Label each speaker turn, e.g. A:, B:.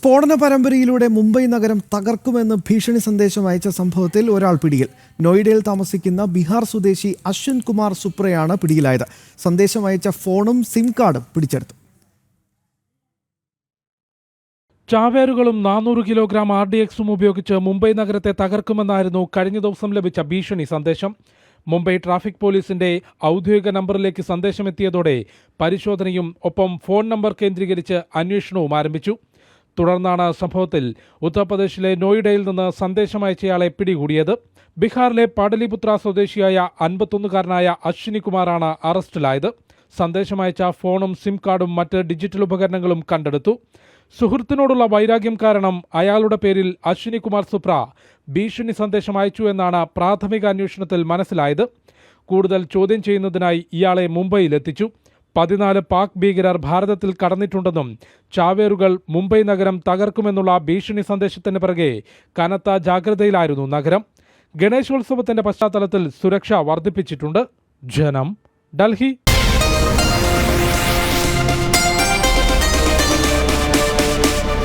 A: സ്ഫോടന പരമ്പരയിലൂടെ മുംബൈ നഗരം തകർക്കുമെന്ന് ഭീഷണി സന്ദേശം അയച്ച സംഭവത്തിൽ ഒരാൾ പിടിയിൽ. നോയിഡയിൽ താമസിക്കുന്ന ബീഹാർ സ്വദേശി അശ്വിൻ കുമാർ സുപ്രയാണ് പിടിയിലായത്. സന്ദേശം അയച്ച ഫോണും സിം കാർഡും പിടിച്ചെടുത്തു.
B: ചാവേറുകളും നാനൂറ് കിലോഗ്രാം ആർ ഡി എക്സും ഉപയോഗിച്ച് മുംബൈ നഗരത്തെ തകർക്കുമെന്നായിരുന്നു കഴിഞ്ഞ ദിവസം ലഭിച്ച ഭീഷണി സന്ദേശം. മുംബൈ ട്രാഫിക് പോലീസിന്റെ ഔദ്യോഗിക നമ്പറിലേക്ക് സന്ദേശമെത്തിയതോടെ പരിശോധനയും ഒപ്പം ഫോൺ നമ്പർ കേന്ദ്രീകരിച്ച് അന്വേഷണവും ആരംഭിച്ചു. തുടർന്നാണ് സംഭവത്തിൽ ഉത്തർപ്രദേശിലെ നോയിഡയിൽ നിന്ന് സന്ദേശം അയച്ചയാളെ പിടികൂടിയത്. ബീഹാറിലെ പാടലിപുത്ര സ്വദേശിയായ അൻപത്തൊന്നുകാരനായ അശ്വിനി കുമാറാണ് അറസ്റ്റിലായത്. സന്ദേശമയച്ച ഫോണും സിം കാർഡും മറ്റ് ഡിജിറ്റൽ ഉപകരണങ്ങളും കണ്ടെടുത്തു. സുഹൃത്തിനോടുള്ള വൈരാഗ്യം കാരണം അയാളുടെ പേരിൽ അശ്വിനി കുമാർ സുപ്ര ഭീഷണി സന്ദേശം അയച്ചു എന്നാണ് പ്രാഥമിക അന്വേഷണത്തിൽ മനസ്സിലായത്. കൂടുതൽ ചോദ്യം ചെയ്യുന്നതിനായി ഇയാളെ മുംബൈയിലെത്തിച്ചു പതിനാല് പാക് ഭീകരർ ഭാരതത്തിൽ കടന്നിട്ടുണ്ടെന്നും ചാവേറുകൾ മുംബൈ നഗരം തകർക്കുമെന്നുള്ള ഭീഷണി സന്ദേശത്തിന് പിറകെ കനത്ത ജാഗ്രതയിലായിരുന്നു നഗരം. ഗണേശോത്സവത്തിന്റെ പശ്ചാത്തലത്തിൽ സുരക്ഷ വർദ്ധിപ്പിച്ചിട്ടുണ്ട്. ജനം ഡൽഹി.